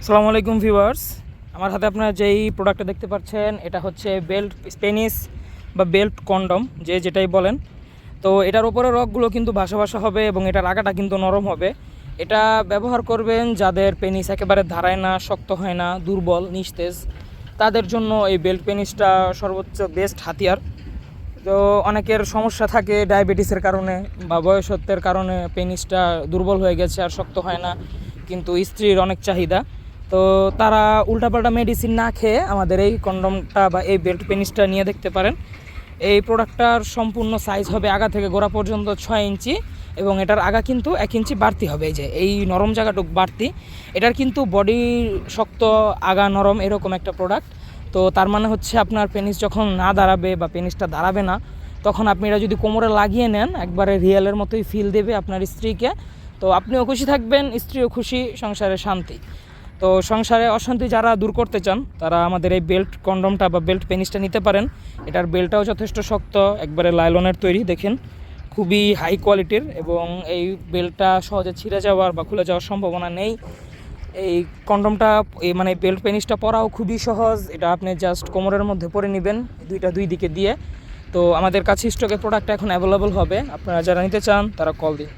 আসসালামু আলাইকুম ভিউয়ার্স। আমার হাতে আপনারা যেই প্রোডাক্টটা দেখতে পাচ্ছেন, এটা হচ্ছে বেল্ট স্পেনিস বা বেল্ট কন্ডম যে যেটাই বলেন। তো এটার উপরে রকগুলো কিন্তু ভাসা ভাসা হবে এবং এটার আগাটা কিন্তু নরম হবে। এটা ব্যবহার করবেন যাদের পেনিস একেবারে ধারায় না, শক্ত হয় না, দুর্বল, নিস্তেজ, তাদের জন্য এই বেল্ট পেনিসটা সর্বোচ্চ বেস্ট হাতিয়ার। তো অনেকের সমস্যা থাকে ডায়াবেটিসের কারণে বা বয়সত্বের কারণে পেনিসটা দুর্বল হয়ে গেছে আর শক্ত হয় না, কিন্তু স্ত্রীর অনেক চাহিদা। তো তারা উল্টাপাল্টা মেডিসিন না খেয়ে আমাদের এই কন্ডমটা বা এই বেল্ট পেনিসটা নিয়ে দেখতে পারেন। এই প্রোডাক্টটার সম্পূর্ণ সাইজ হবে আগা থেকে গোড়া পর্যন্ত ছয় ইঞ্চি এবং এটার আগা কিন্তু এক ইঞ্চি বাড়তি হবে। এই যে, এই নরম জায়গাটুক বাড়তি। এটার কিন্তু বডি শক্ত, আগা নরম এরকম একটা প্রোডাক্ট তো তার মানে হচ্ছে আপনার পেনিস যখন না দাঁড়াবে বা পেনিসটা দাঁড়াবে না, তখন আপনি এটা যদি কোমরে লাগিয়ে নেন, একবারে রিয়েলের মতোই ফিল দেবে আপনার স্ত্রীকে। তো আপনিও খুশি থাকবেন, স্ত্রীও খুশি, সংসারে শান্তি। তো সংসারে অশান্তি যারা দূর করতে চান, তারা আমাদের এই বেল্ট কন্ডমটা বা বেল্ট পেনিসটা নিতে পারেন। এটার বেল্টটাও যথেষ্ট শক্ত, একবারে লাইলনের তৈরি, দেখেন। খুবই হাই কোয়ালিটির এবং এই বেল্টটা সহজে ছিঁড়ে যাওয়ার বা খুলে যাওয়ার সম্ভাবনা নেই। এই কন্ডমটা, এই মানে বেল্ট পেনিসটা পরাও খুবই সহজ, এটা আপনি জাস্ট কোমরের মধ্যে পরে নেবেন, দুইটা দুই দিকে দিয়ে। তো আমাদের কাছে স্টকে প্রোডাক্টটা এখন অ্যাভেলেবল হবে, আপনারা যারা নিতে চান, তারা কল দিন।